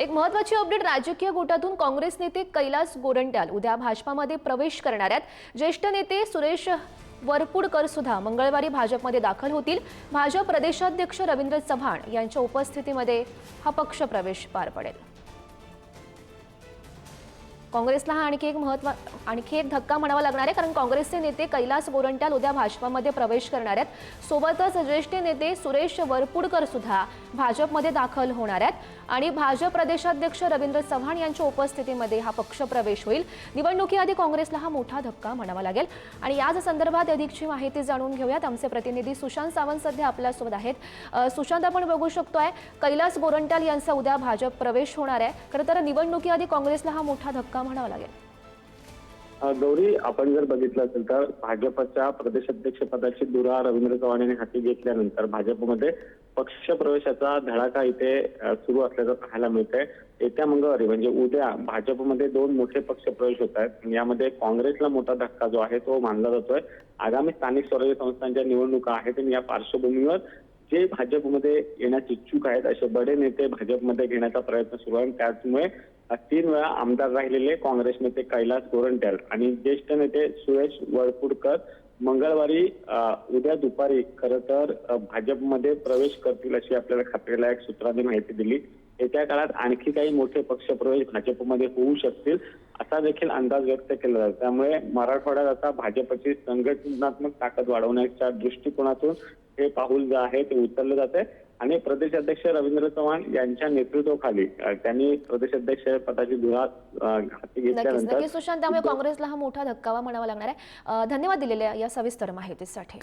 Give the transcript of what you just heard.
एक महत्वाची अपडेट राजकीय गोटातून काँग्रेस नेते कैलास गोरंट्याल उद्या भाजपामध्ये प्रवेश करणार आहेत. ज्येष्ठ नेते सुरेश वरपुडकर सुद्धा मंगळवारी भाजपमध्ये दाखल होतील. भाजप प्रदेशाध्यक्ष रवींद्र चव्हाण यांच्या उपस्थितीमध्ये हा पक्ष प्रवेश पार पडेल. काँग्रेसला हा आणखी एक महत्त्व आणखी एक धक्का म्हणावा लागणार आहे कारण काँग्रेसचे नेते कैलास गोरंट्याल उद्या भाजपामध्ये प्रवेश करणार आहेत. सोबतच ज्येष्ठ नेते सुरेश वरपुडकर सुद्धा भाजपमध्ये दाखल होणार आहेत. आणि भाजप प्रदेशाध्यक्ष रवींद्र चव्हाण यांच्या उपस्थितीमध्ये हा पक्ष प्रवेश होईल. निवडणुकीआधी काँग्रेसला हा मोठा धक्का म्हणावा लागेल. आणि याच संदर्भात अधिकची माहिती जाणून घेऊयात. आमचे प्रतिनिधी सुशांत सावंत सध्या आपल्यासोबत आहेत. सुशांत आपण बघू शकतोय कैलास गोरंट्याल यांचा उद्या भाजप प्रवेश होणार आहे. खरं तर निवडणुकीआधी काँग्रेसला हा मोठा धक्का म्हणावं लागेल. गौरी आपण जर बघितलं असेल तर भाजपच्या प्रदेशाध्यक्षपदाची धुरा रवींद्र चव्हाण यांनी हाती घेतल्यानंतर भाजपमध्ये पक्ष प्रवेशाचा धडाका इथे सुरू असल्याचं पाहायला मिळतंय. येत्या मंगळवारी म्हणजे उद्या भाजपमध्ये दोन मोठे पक्ष प्रवेश होत आहेत. यामध्ये काँग्रेसला मोठा धक्का जो आहे तो मानला जातोय. आगामी स्थानिक स्वराज्य संस्थांच्या निवडणुका आहेत आणि या पार्श्वभूमीवर जे भाजपमध्ये येण्यास इच्छुक आहेत असे बडे नेते भाजपमध्ये घेण्याचा प्रयत्न सुरू आहे त्यामुळे तीन वेळा आमदार राहिलेले काँग्रेस नेते कैलास गोरंट्याल आणि ज्येष्ठ नेते सुरेश वळपुडकर मंगळवारी उद्या दुपारी खरं तर भाजपमध्ये प्रवेश करतील अशी आपल्याला खात्रीलायक सूत्रांनी माहिती दिली. येत्या काळात आणखी काही मोठे पक्षप्रवेश भाजपमध्ये होऊ शकतील असा देखील अंदाज व्यक्त केला जातो. त्यामुळे मराठवाड्यात आता भाजपची संघटनात्मक ताकद वाढवण्याच्या दृष्टिकोनातून हे पाऊल जे आहे ते उचललं जात आहे आणि प्रदेशाध्यक्ष रवींद्र चव्हाण यांच्या नेतृत्वाखाली त्यांनी प्रदेशाध्यक्ष पदाची धुरा हाती घेतल्यानंतर सुशांत त्यामुळे काँग्रेसला हा मोठा धक्का म्हणावा लागणार आहे. धन्यवाद दिलेल्या या सविस्तर माहितीसाठी.